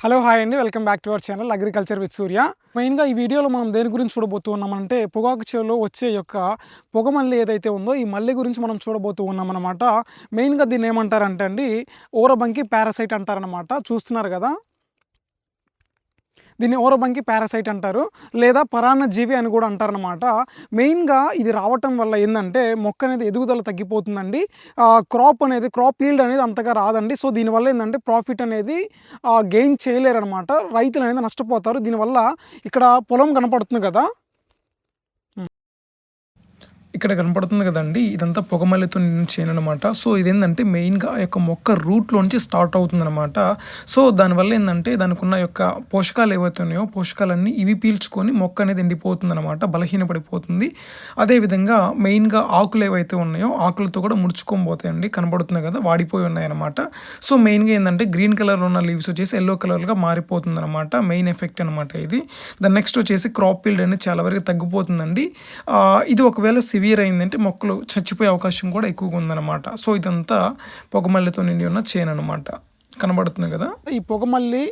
Hello hi అండి welcome back to our channel agriculture with Surya. మెయిన్గా ఈ వీడియోలో మనం దేని గురించి చూడబోతూ ఉన్నామంటే పొగాకు చెవులో వచ్చే యొక్క పొగ మల్లి ఏదైతే ఉందో ఈ మల్లి గురించి మనం చూడబోతూ ఉన్నాం అనమాట మెయిన్గా దీన్ని ఏమంటారంటే అండి ఓరబంకి పారాసైట్ అంటారనమాట చూస్తున్నారు కదా? దీన్ని ఓరబంకి పారాసైట్ అంటారు లేదా పరాన్న జీవి అని కూడా అంటారనమాట మెయిన్గా ఇది రావటం వల్ల ఏంటంటే మొక్క అనేది ఎదుగుదల తగ్గిపోతుందండి. క్రాప్ అనేది క్రాప్ ఈల్డ్ అనేది అంతగా రాదండి. సో దీనివల్ల ఏంటంటే ప్రాఫిట్ అనేది గెయిన్ చేయలేరనమాట రైతులు అనేది నష్టపోతారు. దీనివల్ల ఇక్కడ పొలం కనపడుతుంది కదా. ఇక్కడ కనపడుతుంది కదండి ఇదంతా పొగమల్లితో నిండిన చేను అనమాట సో ఇదేంటంటే మెయిన్గా ఆ యొక్క మొక్క రూట్లోంచి స్టార్ట్ అవుతుంది అనమాట సో దానివల్ల ఏంటంటే దానికి ఉన్న యొక్క పోషకాలు ఏవైతే ఉన్నాయో పోషకాలన్నీ ఇవి పీల్చుకొని మొక్క అనేది ఎండిపోతుంది అనమాట బలహీనపడిపోతుంది. అదేవిధంగా మెయిన్గా ఆకులు ఏవైతే ఉన్నాయో ఆకులతో కూడా ముడుచుకొని పోతాయండి కనబడుతుంది కదా వాడిపోయి ఉన్నాయన్నమాట. సో మెయిన్గా ఏంటంటే గ్రీన్ కలర్ ఉన్న లీవ్స్ వచ్చేసి ఎల్లో కలర్గా మారిపోతుంది అనమాట మెయిన్ ఎఫెక్ట్ అనమాట ఇది. దాని నెక్స్ట్ వచ్చేసి క్రాప్ ఫీల్డ్ అనేది చాలా వరకు తగ్గిపోతుందండి. ఇది ఒకవేళ సివియర్ అయిందంటే మొక్కలు చచ్చిపోయే అవకాశం కూడా ఎక్కువగా ఉందన్నమాట. సో ఇదంతా పొగమల్లెతో నిండి ఉన్న చేను అనమాట కనబడుతుంది కదా? ఈ పొగమల్లి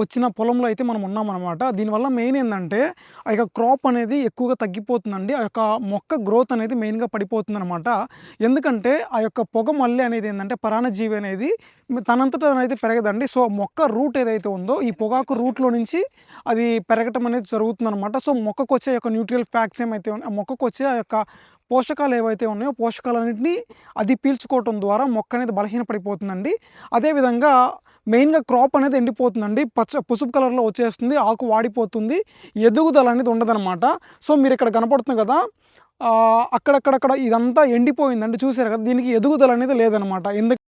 వచ్చిన పొలంలో అయితే మనం ఉన్నామన్నమాట. దీనివల్ల మెయిన్ ఏంటంటే ఆ యొక్క క్రాప్ అనేది ఎక్కువగా తగ్గిపోతుందండి. ఆ యొక్క మొక్క గ్రోత్ అనేది మెయిన్గా పడిపోతుంది అనమాట ఎందుకంటే ఆ యొక్క పొగమల్లి అనేది ఏంటంటే పరాణజీవి అనేది తనంతట అనేది పెరగదండి. సో మొక్క రూట్ ఏదైతే ఉందో ఈ పొగాకు రూట్లో నుంచి అది పెరగటం అనేది జరుగుతుంది అనమాట సో మొక్కకు వచ్చే యొక్క న్యూట్రియల్ ఫ్యాక్ట్స్ ఏమైతే ఆ మొక్కకు వచ్చే ఆ యొక్క పోషకాలు ఏవైతే ఉన్నాయో పోషకాలన్నింటినీ అది పీల్చుకోవటం ద్వారా మొక్క అనేది బలహీనపడిపోతుందండి. అదేవిధంగా మెయిన్గా క్రాప్ అనేది ఎండిపోతుందండి. పచ్చ పసుపు కలర్లో వచ్చేస్తుంది ఆకు వాడిపోతుంది ఎదుగుదల అనేది ఉండదన్నమాట. సో మీరు ఇక్కడ కనపడుతుంది కదా అక్కడక్కడక్కడ ఇదంతా ఎండిపోయిందండి. చూసారు కదా దీనికి ఎదుగుదల అనేది లేదనమాట ఎందుకు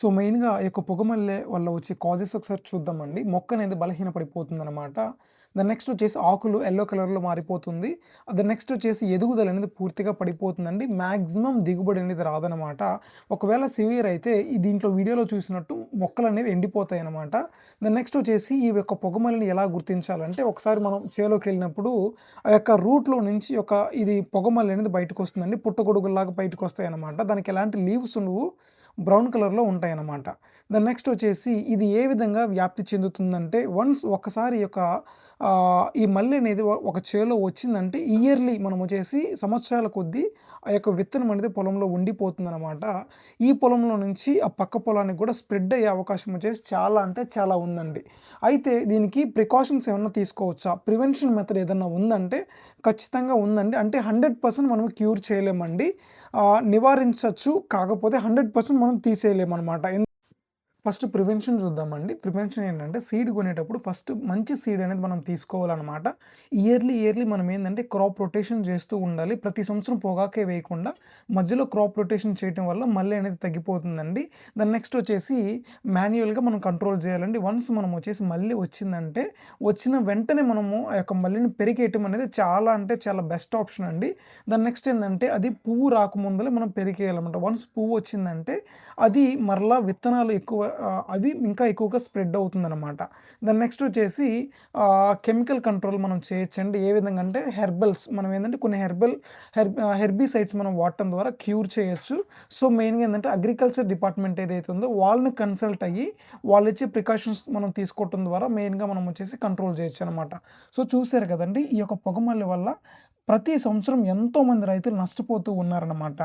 సో మెయిన్గా ఈ యొక్క పొగమల్లె వల్ల వచ్చే కాజెస్ ఒకసారి చూద్దామండి. మొక్క అనేది బలహీనపడిపోతుంది అనమాట దాని నెక్స్ట్ వచ్చేసి ఆకులు ఎల్లో కలర్లో మారిపోతుంది. దాని నెక్స్ట్ వచ్చేసి ఎదుగుదల అనేది పూర్తిగా పడిపోతుందండి. మ్యాక్సిమం దిగుబడి అనేది రాదనమాట ఒకవేళ సివియర్ అయితే ఈ దీంట్లో వీడియోలో చూసినట్టు మొక్కలు అనేవి ఎండిపోతాయి అనమాట దాని నెక్స్ట్ వచ్చేసి ఈ యొక్క పొగమల్ని ఎలా గుర్తించాలంటే ఒకసారి మనం చేలోకి వెళ్ళినప్పుడు ఆ యొక్క రూట్లో నుంచి ఒక ఇది పొగమల్లి అనేది బయటకు వస్తుందండి. పుట్టగొడుగులాగా బయటకు వస్తాయి అనమాట దానికి ఎలాంటి లీవ్స్ నువ్వు బ్రౌన్ కలర్లో ఉంటాయన్నమాట ద నెక్స్ట్ వచ్చేసి ఇది ఏ విధంగా వ్యాప్తి చెందుతుందంటే వన్స్ ఒకసారి యొక్క ఈ మల్లి అనేది ఒక చేలో వచ్చిందంటే ఇయర్లీ మనం వచ్చేసి సంవత్సరాల కొద్దీ ఆ యొక్క విత్తనం అనేది పొలంలో ఉండిపోతుంది అనమాట ఈ పొలంలో నుంచి ఆ పక్క పొలానికి కూడా స్ప్రెడ్ అయ్యే అవకాశం వచ్చేసి చాలా అంటే చాలా ఉందండి. అయితే దీనికి ప్రికాషన్స్ ఏమన్నా తీసుకోవచ్చా? ప్రివెన్షన్ మెథడ్ ఏదన్నా ఉందంటే ఖచ్చితంగా ఉందండి. అంటే హండ్రెడ్ పర్సెంట్ మనం క్యూర్ చేయలేమండి. నివారించవచ్చు కాకపోతే హండ్రెడ్ పర్సెంట్ మనం తీసేయలేమన్నమాట. ఫస్ట్ ప్రివెన్షన్ చూద్దామండి. ప్రివెన్షన్ ఏంటంటే సీడ్ కొనేటప్పుడు ఫస్ట్ మంచి సీడ్ అనేది మనం తీసుకోవాలన్నమాట. ఇయర్లీ ఇయర్లీ మనం ఏంటంటే క్రాప్ రొటేషన్ చేస్తూ ఉండాలి. ప్రతి సంవత్సరం పొగాకే వేయకుండా మధ్యలో క్రాప్ రొటేషన్ చేయడం వల్ల మళ్ళీ అనేది తగ్గిపోతుందండి. దాని నెక్స్ట్ వచ్చేసి మాన్యువల్గా మనం కంట్రోల్ చేయాలండి. వన్స్ మనం వచ్చేసి మళ్ళీ వచ్చిందంటే వచ్చిన వెంటనే మనము ఆ యొక్క మళ్ళీని పెరిగేయటం అనేది చాలా అంటే చాలా బెస్ట్ ఆప్షన్ అండి. దాని నెక్స్ట్ ఏంటంటే అది పువ్వు రాకముందలే మనం పెరిగేయాలన్నమాట. వన్స్ పువ్వు వచ్చిందంటే అది మరలా విత్తనాలు ఎక్కువ అవి ఇంకా ఎక్కువగా స్ప్రెడ్ అవుతుందన్నమాట. దాని నెక్స్ట్ వచ్చేసి కెమికల్ కంట్రోల్ మనం చేయొచ్చండి. ఏ విధంగా అంటే హెర్బల్స్ మనం ఏంటంటే కొన్ని హెర్బల్ హెర్ హెర్బిసైడ్స్ మనం వాడటం ద్వారా క్యూర్ చేయొచ్చు. సో మెయిన్గా ఏంటంటే అగ్రికల్చర్ డిపార్ట్మెంట్ ఏదైతే ఉందో వాళ్ళని కన్సల్ట్ అయ్యి వాళ్ళు ఇచ్చే ప్రికాషన్స్ మనం తీసుకోవటం ద్వారా మెయిన్గా మనం వచ్చేసి కంట్రోల్ చేయొచ్చు అనమాట సో చూసారు కదండి ఈ యొక్క పొగమల్లి వల్ల ప్రతి సంవత్సరం ఎంతోమంది రైతులు నష్టపోతూ ఉన్నారన్నమాట.